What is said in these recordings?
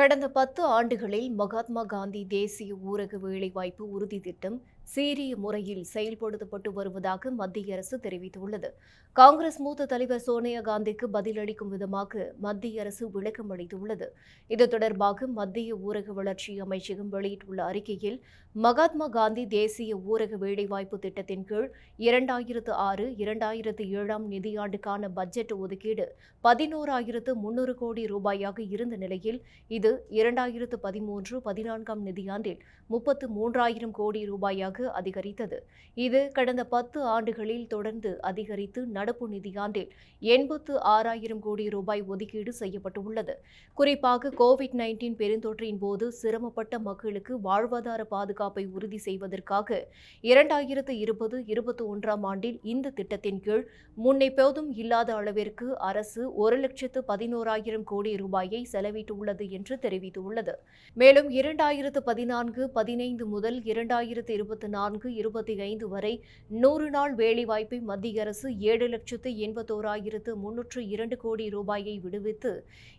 கடந்த பத்து ஆண்டுகளில் மகாத்மா காந்தி தேசிய ஊரக வேலைவாய்ப்பு உறுதி திட்டம் சீரிய முறையில் செயல்படுத்தப்பட்டு வருவதாக மத்திய அரசு தெரிவித்துள்ளது. காங்கிரஸ் மூத்த தலைவர் சோனியா காந்திக்கு பதிலளிக்கும் விதமாக மத்திய அரசு விளக்கம் அளித்துள்ளது. இது தொடர்பாக மத்திய ஊரக வளர்ச்சி அமைச்சகம் வெளியிட்டுள்ள அறிக்கையில் மகாத்மா காந்தி தேசிய ஊரக வேலைவாய்ப்பு திட்டத்தின் கீழ் இரண்டாயிரத்து ஆறு இரண்டாயிரத்து ஏழாம் நிதியாண்டுக்கான பட்ஜெட் ஒதுக்கீடு பதினோராயிரத்து முன்னூறு கோடி ரூபாயாக இருந்த நிலையில் இது இரண்டாயிரத்து பதிமூன்று பதினான்காம் நிதியாண்டில் முப்பத்து மூன்றாயிரம் கோடி ரூபாயாக அதிகரித்தது. இது கடந்த பத்து ஆண்டுகளில் தொடர்ந்து அதிகரித்து நடப்பு நிதியாண்டில் எண்பத்து ஆறாயிரம் கோடி ரூபாய் ஒதுக்கீடு செய்யப்பட்டுள்ளது. குறிப்பாக கோவிட் நைன்டீன் பெருந்தொற்றின் போது சிரமப்பட்ட மக்களுக்கு வாழ்வாதார பாதுகாப்பை உறுதி செய்வதற்காக இரண்டாயிரத்து இருபது இருபத்தி ஒன்றாம் ஆண்டில் இந்த திட்டத்தின் கீழ் முன்னெப்போதும் இல்லாத அளவிற்கு அரசு ஒரு லட்சத்து பதினோராயிரம் கோடி ரூபாயை செலவிட்டுள்ளது என்று தெரிவித்துள்ளது. மேலும் இரண்டாயிரத்து பதினான்கு பதினைந்து முதல் இரண்டாயிரத்து இருபத்தி நான்கு இருபத்தி ஐந்து வரை நூறு நாள் வேலைவாய்ப்பை மத்திய அரசு ஏழு லட்சத்து எண்பத்தோராயிரத்து முன்னூற்று இரண்டு கோடி ரூபாயை விடுவித்து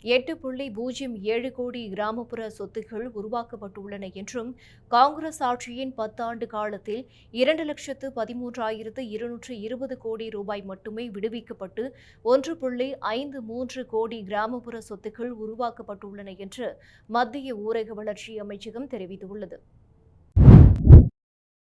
எட்டு புள்ளி பூஜ்ஜியம் ஏழு கோடி கிராமப்புற சொத்துக்கள் உருவாக்கப்பட்டுள்ளன என்றும் காங்கிரஸ் ஆட்சியின் பத்தாண்டு காலத்தில் இரண்டு லட்சத்து பதிமூன்றாயிரத்து இருநூற்று இருபது கோடி ரூபாய் மட்டுமே விடுவிக்கப்பட்டு ஒன்று புள்ளி ஐந்து மூன்று கோடி கிராமப்புற சொத்துக்கள் உருவாக்கப்பட்டுள்ளன என்று மத்திய ஊரக வளர்ச்சி அமைச்சகம் தெரிவித்துள்ளது.